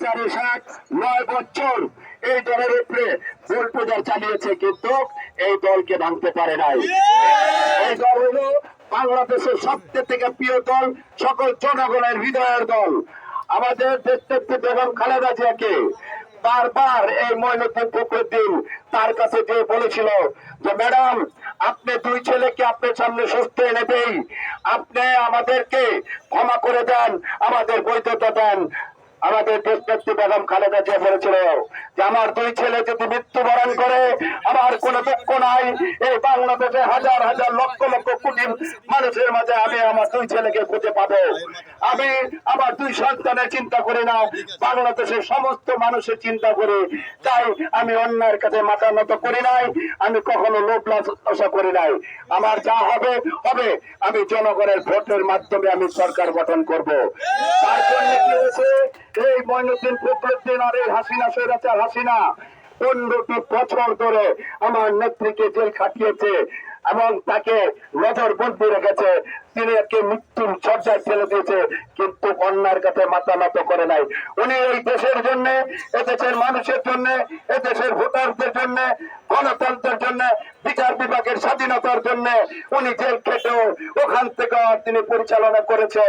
স্বৈরাচারী শাক নয় বছর এই দলের উপরে ভুল প্রচার চালিয়েছে কিন্তু এই দলকে ভাঙতে পারে নাই। এই দল হলো বাংলাদেশের সবচেয়ে থেকে প্রিয় দল সকল জনগণের হৃদয়ের দল। আমাদের দেশনেত্রী বেগম খালেদা জিয়াকে বারবার এই ময়নুদ্দিন ফখরুদ্দিন তার কাছে যে বলেছিল যে ম্যাডাম আপনি দুই ছেলেকে আপনার সামনে সুস্থ এনে দেই। আপনি আমাদেরকে ক্ষমা করে দেন আমাদের বৈধতা দেন। আমাদের দেশনেত্রী বেগম খালেদা জিয়া বলেছিল, যে আমার দুই ছেলে যদি মৃত্যুবরণ করে, আমার কোনো দুঃখ নাই। এই বাংলাদেশে হাজার হাজার লক্ষ লক্ষ কোটি মানুষের মাঝে আমি আমার দুই ছেলেকে খুঁজে পাবো। আমি আমার দুই সন্তানের চিন্তা করি না। বাংলাদেশের সমস্ত মানুষের চিন্তা করি। তাই আমি অন্যের কাছে মাথা নত করি নাই। আমি কখনো লোভ লালসা করি নাই। আমার যা হবে হবে। আমি জনগণের ভোটের মাধ্যমে আমি সরকার গঠন করব। তার জন্য কি হয়েছে এই মইনুদ্দিন ফখরুদ্দিন আর এই হাসিনা সৈরাচার হাসিনা পনেরোটি বছর ধরে আমার নেত্রীকে জেল খাটিয়েছে এবং তাকে নজর বন্দি রেখেছে। মৃত্যুর চর্চায় ফেলে দিয়েছে, কিন্তু কাছে মাথা নত করে নাই। উনি এই দেশের জন্য এদেশের মানুষের জন্য এদেশের ভোটারদের জন্য, গণতন্ত্রের জন্য, বিচার বিভাগের স্বাধীনতার জন্য উনি জেল ওখান থেকে তিনি পরিচালনা করেছে।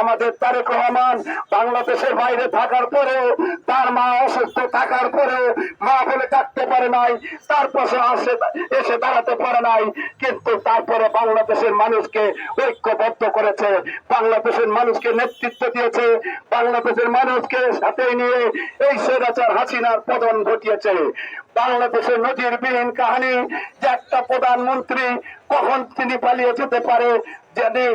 আমাদের তারেক রহমান বাংলাদেশের বাইরে থাকার পরেও, তার মা অসুস্থ থাকার পরেও মা বলে ডাকতে পারে নাই, তার পাশে আসে, এসে দাঁড়াতে পারে নাই, কিন্তু তারপরে বাংলাদেশের মানুষকে ঐক্যবদ্ধ করেছে। বাংলাদেশের মানুষকে নেতৃত্ব দিয়েছে। বাংলাদেশের মানুষকে সাথে নিয়ে এই স্বৈরাচার হাসিনার পতন ঘটিয়েছে। বাংলাদেশের নজিরবিহীন কাহিনী যে একটা প্রধানমন্ত্রী কখন তিনি পালিয়ে যেতে পারে, যদি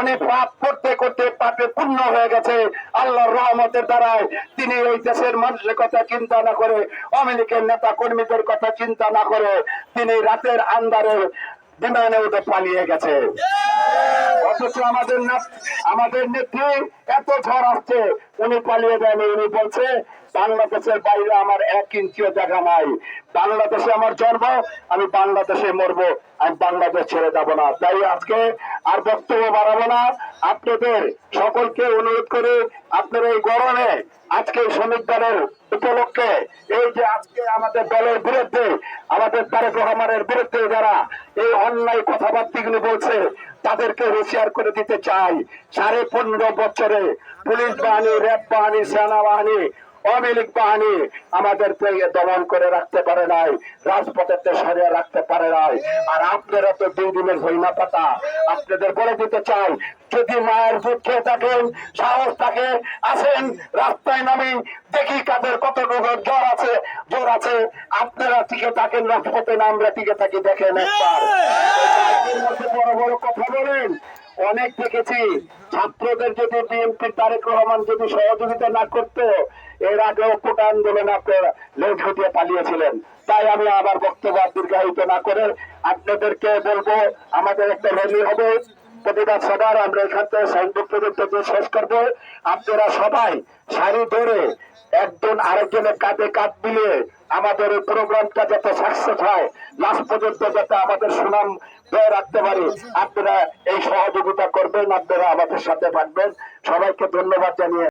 উনি পাপ করতে করতে পাপে পূর্ণ হয়ে গেছে, আল্লাহর রহমতের দ্বারায় তিনি এই দেশের মানুষের কথা চিন্তা না করে, আমেরিকার নেতা কর্মীদের কথা চিন্তা না করে, তিনি রাতের আন্দারে বিমানে উঠে পালিয়ে গেছে। অথচ আমাদের আমাদের নেত্রী এত ঝড় আসছে, উনি পালিয়ে দেয়নি উনি বলছে, বাংলাদেশের বাইরে আমার এক ইঞ্চিও জায়গা নাই। বাংলাদেশে আমার জন্ম, আমি বাংলাদেশে মরবো। আমি বাংলাদেশ ছেড়ে যাব না। তাই আজকে আর বক্তব্য বাড়াবো না। আপনাদের সকলকে অনুরোধ করে, আপনারা এই গরমে আজকে শ্রমিক দলের উপলক্ষে, এই যে আজকে আমাদের দলের বিরুদ্ধে, আমাদের তারেক রহমানের বিরুদ্ধে যারা এই অন্যায় কথাবার্তাগুলো বলছে তাদেরকে হুঁশিয়ার করে দিতে চাই। সাড়ে পনেরো বছরে পুলিশ বাহিনী, র্যাব বাহিনী সেনাবাহিনী আওয়ামী লীগ বাহিনী আমাদেরকে দমন করে রাখতে পারে নাই রাজপথেতে সরিয়ে রাখতে পারে নাই। আর আপনারা তো দুই দিনের হইনা পাতা। আপনাদের বলে দিতে চাই, যদি মায়ের দুধ খেয়ে থাকেন, সাহস থাকে, আসেন, রাস্তায় নামি দেখি কাদের কতটুকু জ্বর আছে জ্বর আছে। আপনারা টিকে থাকেন, রাজপথে না, আমরা টিকে থাকি, দেখেন একবার। মধ্যে বড় বড় কথা বলেন। অনেক দেখেছি, ছাত্রদের যদি বিএনপি তারেক রহমান যদি সহযোগিতা না করতো, এর আগেও কোটা আন্দোলন আপনার লেজ গুটিয়ে পালিয়েছিলেন। তাই আমি আবার বক্তব্য দীর্ঘায়িত না করে আপনাদেরকে বলব, আমাদের একটা র্যালি হবে। প্রতিবাদ সবার আমরা এখান থেকে সাইনবোর্ড পর্যন্ত শেষ করব। আপনারা সবাই সারি ধরে একজন আরেকজনের কাঁধে কাঁধ মিলিয়ে আমাদের এই প্রোগ্রামটা যাতে সাকসেস হয় লাস্ট পর্যন্ত যাতে আমাদের সুনাম ধরে রাখতে পারি, আপনারা এই সহযোগিতা করবেন, আপনারা আমাদের সাথে থাকবেন। সবাইকে ধন্যবাদ জানিয়ে